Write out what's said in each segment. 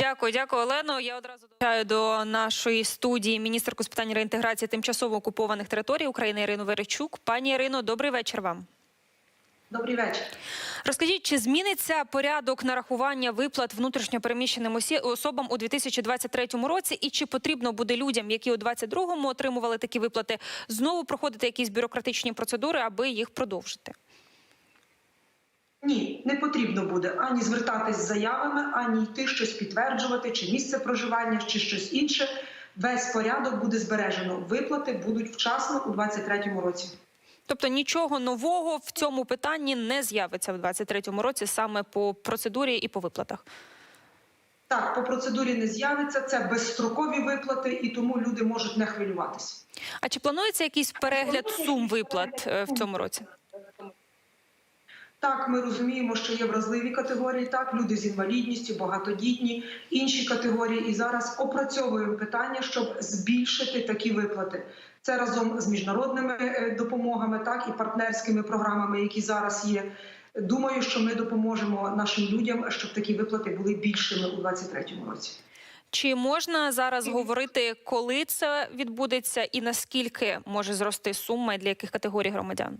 Дякую, дякую, Олено. Я одразу долучаю до нашої студії міністерку з питань реінтеграції тимчасово окупованих територій України Ірину Веречук. Пані Ірино, добрий вечір вам. Добрий вечір. Розкажіть, чи зміниться порядок нарахування виплат внутрішньопереміщеним особам у 2023 році, і чи потрібно буде людям, які у 2022 отримували такі виплати, знову проходити якісь бюрократичні процедури, аби їх продовжити? Ні, не потрібно буде ані звертатись з заявами, ані йти щось підтверджувати, чи місце проживання, чи щось інше. Весь порядок буде збережено. Виплати будуть вчасно у 2023 році. Тобто нічого нового в цьому питанні не з'явиться в 2023 році саме по процедурі і по виплатах. Так, по процедурі не з'явиться. Це безстрокові виплати, і тому люди можуть не хвилюватися. А чи планується якийсь перегляд сум виплат е, в цьому році? Так, ми розуміємо, що є вразливі категорії, так, люди з інвалідністю, багатодітні, інші категорії. І зараз опрацьовуємо питання, щоб збільшити такі виплати. Це разом з міжнародними е, допомогами, так і партнерськими програмами, які зараз є. Думаю, що ми допоможемо нашим людям, щоб такі виплати були більшими у 2023 році. Чи можна зараз говорити, коли це відбудеться, і наскільки може зрости сума і для яких категорій громадян?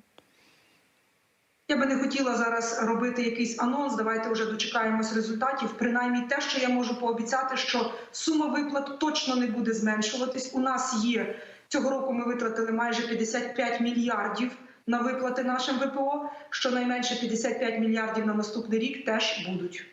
Я би не хотіла зараз робити якийсь анонс. Давайте вже дочекаємось результатів. Принаймні, те, що я можу пообіцяти, що сума виплат точно не буде зменшуватись. У нас є цього року. Ми витратили майже 55 мільярдів на виплати нашим ВПО. Щонайменше 55 мільярдів на наступний рік теж будуть.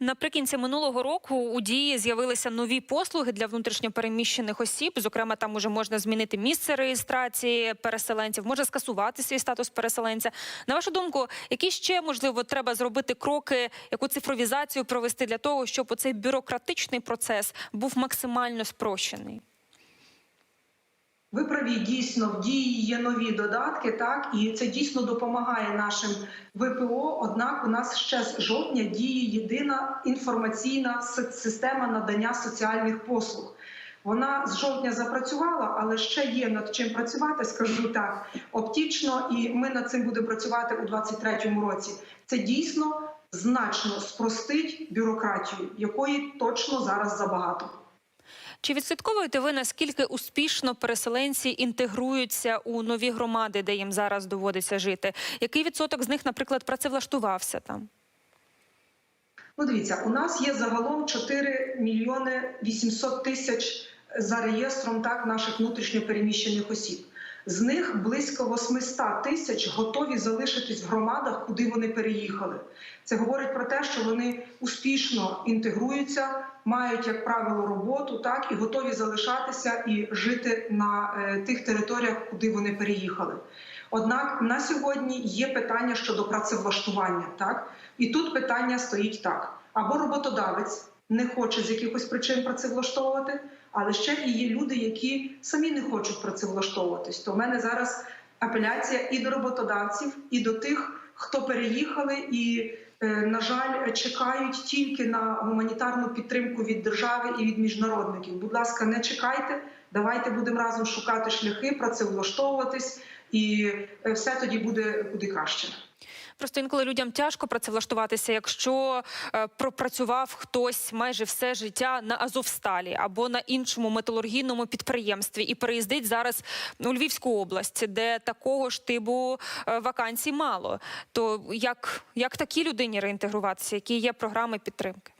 Наприкінці минулого року у дії з'явилися нові послуги для внутрішньопереміщених осіб. Зокрема, там уже можна змінити місце реєстрації переселенців, може скасувати свій статус переселенця. На вашу думку, які ще можливо треба зробити кроки, яку цифровізацію провести для того, щоб оцей бюрократичний процес був максимально спрощений? Ви праві, дійсно в дії є нові додатки, так і це дійсно допомагає нашим ВПО. Однак у нас ще з жовтня діє єдина інформаційна система надання соціальних послуг. Вона з жовтня запрацювала, але ще є над чим працювати, скажу так, оптічно, і ми над цим будемо працювати у 2023 році. Це дійсно значно спростить бюрократію, якої точно зараз забагато. Чи відслідковуєте ви наскільки успішно переселенці інтегруються у нові громади, де їм зараз доводиться жити? Який відсоток з них, наприклад, працевлаштувався там? Ну, дивіться, у нас є загалом 4 мільйони 800 тисяч за реєстром так наших внутрішньопереміщених осіб. З них близько 800 тисяч готові залишитись в громадах, куди вони переїхали. Це говорить про те, що вони успішно інтегруються, мають як правило роботу, так і готові залишатися і жити на е, тих територіях, куди вони переїхали. Однак на сьогодні є питання щодо працевлаштування, так і тут питання стоїть так: або роботодавець не хоче з якихось причин працевлаштовувати, але ще і є люди, які самі не хочуть працевлаштовуватись. То в мене зараз апеляція і до роботодавців, і до тих, хто переїхали і. е, На жаль, чекають тільки на гуманітарну підтримку від держави і від міжнародників. Будь ласка, не чекайте. Давайте будемо разом шукати шляхи, працевлаштовуватись, і е, все тоді буде куди краще. Просто інколи людям тяжко працевлаштуватися, якщо е, пропрацював хтось майже все життя на Азовсталі або на іншому металургійному підприємстві і переїздить зараз у Львівську область, де такого ж типу е, вакансій мало. То як, як такій людині реінтегруватися? Які є програми підтримки?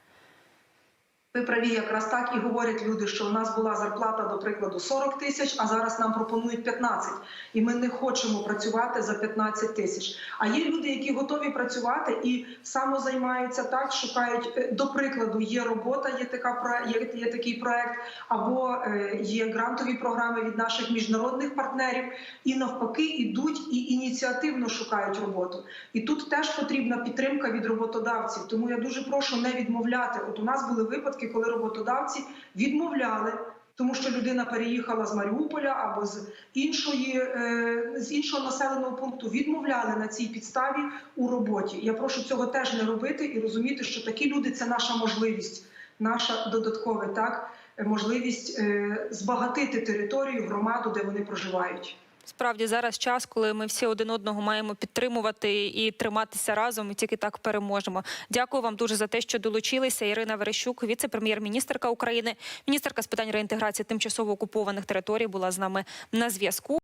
Ви праві, якраз так і говорять люди, що у нас була зарплата, до прикладу, 40 тисяч, а зараз нам пропонують 15. І ми не хочемо працювати за 15 тисяч. А є люди, які готові працювати і самозаймаються так, шукають е, до прикладу, є робота, є така є, є такий проект, або е, є грантові програми від наших міжнародних партнерів, і навпаки ідуть і ініціативно шукають роботу. І тут теж потрібна підтримка від роботодавців. Тому я дуже прошу не відмовляти. От у нас були випадки, коли роботодавці відмовляли. Тому що людина переїхала з Маріуполя або з іншої е, з іншого населеного пункту, відмовляли на цій підставі у роботі. Я прошу цього теж не робити і розуміти, що такі люди це наша можливість, наша додаткова так можливість е, збагатити територію, громаду, де вони проживають. Справді зараз час, коли ми всі один одного маємо підтримувати і триматися разом, і тільки так переможемо. Дякую вам дуже за те, що долучилися. Ірина Верещук, віце-прем'єр-міністерка України, міністерка з питань реінтеграції тимчасово окупованих територій, була з нами на зв'язку.